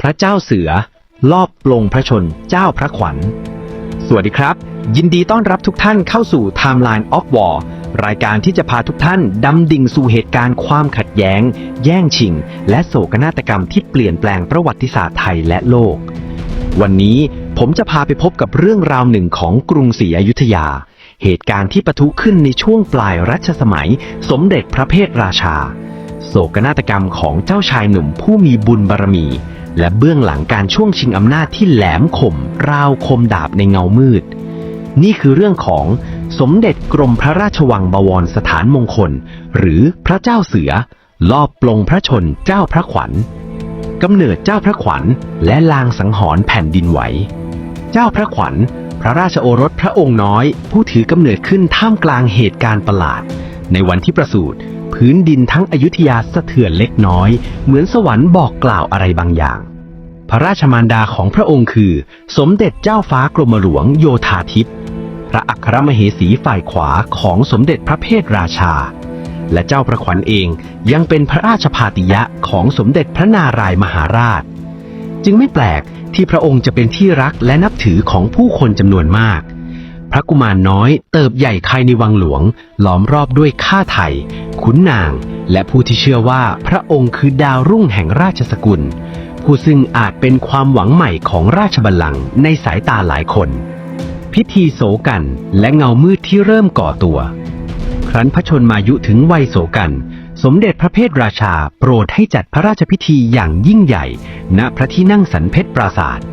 พระเจ้าเสือ ลอบปลงพระชนเจ้าพระขวัญ สวัสดีครับ ยินดีต้อนรับทุกท่านเข้าสู่ Timeline of War รายการที่จะพาทุกท่านดำดิ่งสู่เหตุการณ์ความขัดแย้ง แย่งชิง และโศกนาฏกรรมที่เปลี่ยนแปลงประวัติศาสตร์ไทยและโลก วันนี้ผมจะพาไปพบกับเรื่องราวหนึ่งของกรุงศรีอยุธยา เหตุการณ์ที่ปะทุขึ้นในช่วงปลายรัชสมัย สมเด็จพระเพทราชา โศกนาฏกรรมของเจ้าชายหนุ่มผู้มีบุญบารมี และเบื้องหลังการช่วงชิงอำนาจที่แหลมคม ราวคมดาบในเงามืด นี่คือเรื่องของสมเด็จกรมพระราชวังบวรสถานมงคล หรือพระเจ้าเสือ ลอบปลงพระชนเจ้าพระขวัญกำเนิดเจ้าพระขวัญและลางสังหรณ์แผ่นดินไหว เจ้าพระขวัญ พระราชโอรสพระองค์น้อย ผู้ถือกำเนิดขึ้นท่ามกลางเหตุการณ์ประหลาด ในวันที่ประสูติ พื้นดินทั้งอยุธยาสะเทือนเล็กน้อย เหมือนสวรรค์บอกกล่าวอะไรบางอย่าง พระราชมารดาของพระองค์คือ สมเด็จเจ้าฟ้ากรมหลวงโยธาทิพย์พระอัครมเหสีฝ่ายขวาของสมเด็จพระเพทราชา และเจ้าพระขวัญเองยังเป็นพระราชพาติยะของสมเด็จพระนารายมหาราช จึงไม่แปลกที่พระองค์จะเป็นที่รักและนับถือของผู้คนจำนวนมากพระกุมารน้อยเติบใหญ่ภายในวังหลวง ล้อมรอบด้วยข้าไทย ขุนนาง และผู้ที่เชื่อว่าพระองค์คือดาวรุ่งแห่งราชสกุล ผู้ซึ่งอาจเป็นความหวังใหม่ของราชบัลลังก์ในสายตาหลายคน พิธีโศกันและเงามืดที่เริ่มก่อตัว ครั้นพระชนมายุถึงวัยโศกันสมเด็จพระเพทราชาโปรดให้จัดพระราชพิธีอย่างยิ่งใหญ่ ณพระที่นั่งสันเพชรปราศาสตร์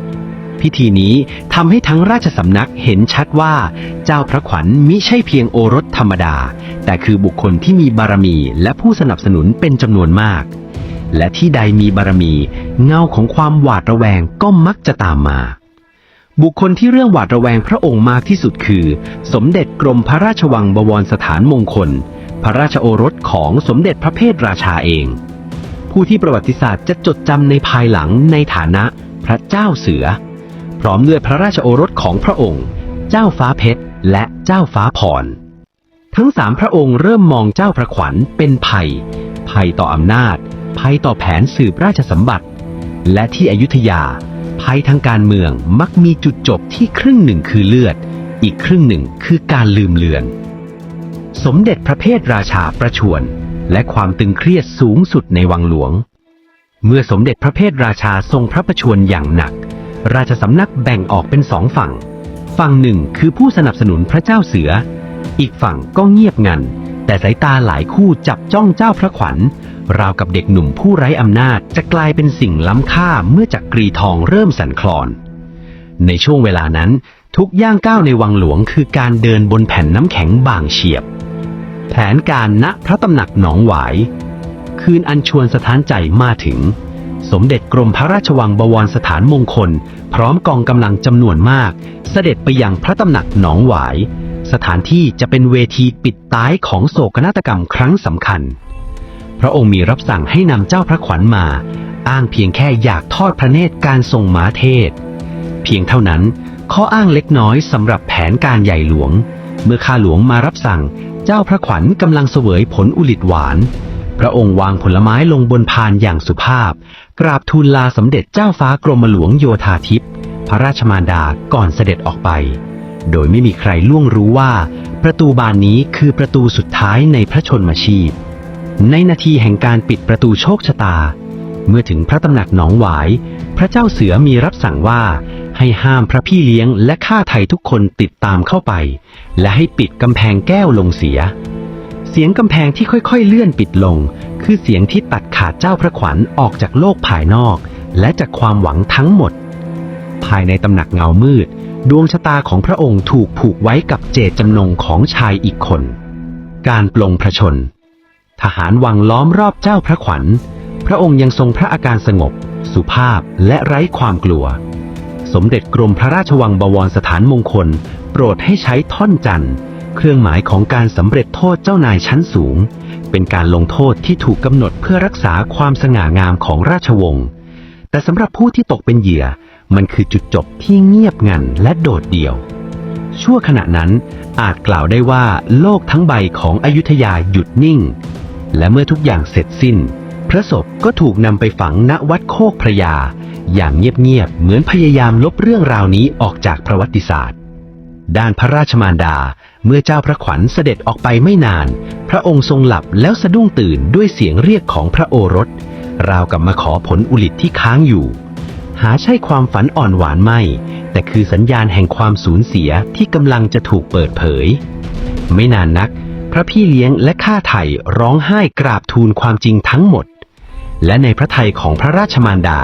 พิธีนี้ทำให้ทั้งราชสำนักเห็นชัดว่า เจ้าพระขวัญมิใช่เพียงโอรสธรรมดา แต่คือบุคคลที่มีบารมีและผู้สนับสนุนเป็นจำนวนมาก และที่ใดมีบารมี เงาของความหวาดระแวงก็มักจะตามมา บุคคลที่เรื่องหวาดระแวงพระองค์มากที่สุดคือ สมเด็จกรมพระราชวังบวรสถานมงคล พระราชโอรสของสมเด็จพระเพทราชาเองผู้ที่ประวัติศาสตร์จะจดจำในภายหลังในฐานะพระเจ้าเสือ พร้อมด้วยพระราชโอรสของพระองค์ เจ้าฟ้าเพชรและเจ้าฟ้าพร ทั้งสามพระองค์เริ่มมองเจ้าพระขวัญเป็นภัย ภัยต่ออำนาจ ภัยต่อแผนสืบราชสมบัติ และที่อยุธยา ภัยทางการเมืองมักมีจุดจบที่ครึ่งหนึ่งคือเลือด อีกครึ่งหนึ่งคือการลืมเลือน สมเด็จพระเพทราชาประชวรและความตึงเครียดสูงสุดในวังหลวง เมื่อสมเด็จพระเพทราชาทรงพระประชวรอย่างหนัก ราชสำนักแบ่งออกเป็นสองฝั่ง ฝั่งหนึ่งคือผู้สนับสนุนพระเจ้าเสือ อีกฝั่งก็เงียบงัน แต่สายตาหลายคู่จับจ้องเจ้าพระขวัญ ราวกับเด็กหนุ่มผู้ไร้อำนาจจะกลายเป็นสิ่งล้ำค่าเมื่อจักรีทองเริ่มสั่นคลอน ในช่วงเวลานั้น ทุกย่างก้าวในวังหลวงคือการเดินบนแผ่นน้ำแข็งบางเฉียบ แผนการณพระตำหนักหนองหวาย คืนอันชวนสถานใจมาถึง สมเด็จกรมพระราชวังบวรสถานมงคล พร้อมกองกำลังจำนวนมาก เสด็จไปยังพระตำหนักหนองหวาย สถานที่จะเป็นเวทีปิดตายของโศกนาฏกรรมครั้งสำคัญ พระองค์มีรับสั่งให้นำเจ้าพระขวัญมา อ้างเพียงแค่อยากทอดพระเนตรการทรงม้าเทศ เพียงเท่านั้นข้ออ้างเล็กน้อยสำหรับแผนการใหญ่หลวง เมื่อข้าหลวงมารับสั่ง เจ้าพระขวัญกำลังเสวยผลอุลิตหวาน พระองค์วางผลไม้ลงบนพานอย่างสุภาพ กราบทูลลาสมเด็จเจ้าฟ้ากรมหลวงโยธาทิพย์พระราชมารดาก่อนเสด็จออกไป โดยไม่มีใครล่วงรู้ว่า ประตูบานนี้คือประตูสุดท้ายในพระชนมชีพ ในนาทีแห่งการปิดประตูโชคชะตา เมื่อถึงพระตำหนักหนองหวาย พระเจ้าเสือมีรับสั่งว่าให้ห้ามพระพี่เลี้ยงและข้าไทยทุกคนติดตามเข้าไป และให้ปิดกำแพงแก้วลงเสีย เสียงกำแพงที่ค่อยๆ เลื่อนปิดลง คือเสียงที่ตัดขาดเจ้าพระขวัญออกจากโลกภายนอก และจากความหวังทั้งหมด ภายในตำหนักเงามืด ดวงชะตาของพระองค์ถูกผูกไว้กับเจตจำนงของชายอีกคน การปลงพระชน ทหารวังล้อมรอบเจ้าพระขวัญ พระองค์ยังทรงพระอาการสงบ สุภาพและไร้ความกลัว สมเด็จกรมพระราชวังบวรสถานมงคล โปรดให้ใช้ท่อนจันทร์ เครื่องหมายของการสำเร็จโทษเจ้านายชั้นสูง เป็นการลงโทษที่ถูกกำหนดเพื่อรักษาความสง่างามของราชวงศ์ แต่สำหรับผู้ที่ตกเป็นเหยื่อ มันคือจุดจบที่เงียบงันและโดดเดี่ยว ชั่วขณะนั้นอาจกล่าวได้ว่าโลกทั้งใบของอยุธยาหยุดนิ่ง และเมื่อทุกอย่างเสร็จสิ้น พระศพก็ถูกนำไปฝังณวัดโคกพระยา อย่างเงียบๆเหมือนพยายามลบเรื่องราวนี้ออกจากประวัติศาสตร์ด้านพระราชมารดา เมื่อเจ้าพระขวัญเสด็จออกไปไม่นาน พระองค์ทรงหลับแล้วสะดุ้งตื่นด้วยเสียงเรียกของพระโอรส ราวกับมาขอผลอุลิตที่ค้างอยู่ หาใช่ความฝันอ่อนหวานไม่ แต่คือสัญญาณแห่งความสูญเสียที่กำลังจะถูกเปิดเผย ไม่นานนัก พระพี่เลี้ยงและข้าไถ่ร้องไห้กราบทูลความจริงทั้งหมด และในพระทัยของพระราชมารดา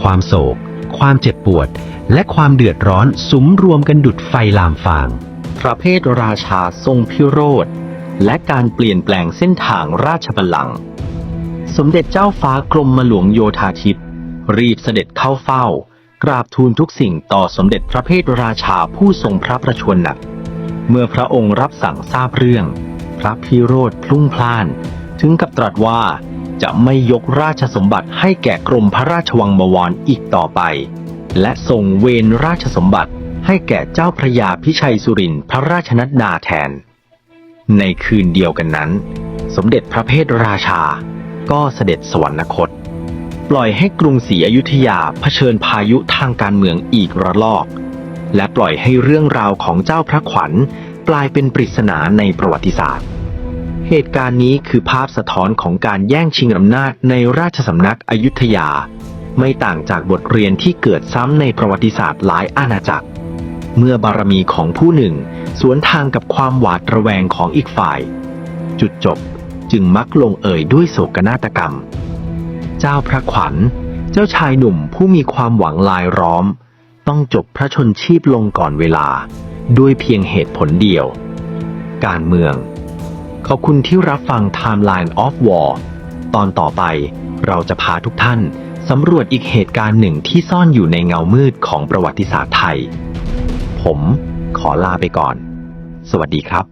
ความโศก ความเจ็บปวด และความเดือดร้อนสุมรวมกันดุดไฟลามฟาง ระเพทราชาทรงพิโรธ และการเปลี่ยนแปลงเส้นทางราชบัลลังก์สมเด็จเจ้าฟ้ากรมหลวงโยธาธิตรีบเสด็จเข้าเฝ้า กราบทูลทุกสิ่งต่อสมเด็จพระเพทราชาผู้ทรงพระประชวรหนัก เมื่อพระองค์รับสั่งทราบเรื่อง พระพิโรธพลุ่งพล่าน ถึงกับตรัสว่าจะไม่ยกราชสมบัติให้แก่กรมพระราชวังบวรอีกต่อไป และทรงเวนราชสมบัติ ให้แก่เจ้าพระยาพิชัยสุรินทร์พระราชนัดดาแทน ในคืนเดียวกันนั้น สมเด็จพระเพทราชา ก็เสด็จสวรรคต ปล่อยให้กรุงศรีอยุธยาเผชิญพายุทางการเมืองอีกระลอก และปล่อยให้เรื่องราวของเจ้าพระขวัญกลายเป็นปริศนาในประวัติศาสตร์ เหตุการณ์นี้คือภาพสะท้อนของการแย่งชิงอำนาจในราชสำนักอยุธยา ไม่ต่างจากบทเรียนที่เกิดซ้ำในประวัติศาสตร์หลายอาณาจักร เมื่อบารมีของผู้หนึ่ง สวนทางกับความหวาดระแวงของอีกฝ่าย จุดจบจึงมักลงเอ่ยด้วยโศกนาฏกรรม เจ้าพระขวัญ เจ้าชายหนุ่มผู้มีความหวังลายล้อม ต้องจบพระชนชีพลงก่อนเวลา ด้วยเพียงเหตุผลเดียว การเมือง ขอบคุณที่รับฟัง Timeline of War ตอนต่อไปเราจะพาทุกท่านสำรวจอีกเหตุการณ์หนึ่งที่ซ่อนอยู่ในเงามืดของประวัติศาสตร์ไทย ผมขอลาไปก่อน สวัสดีครับ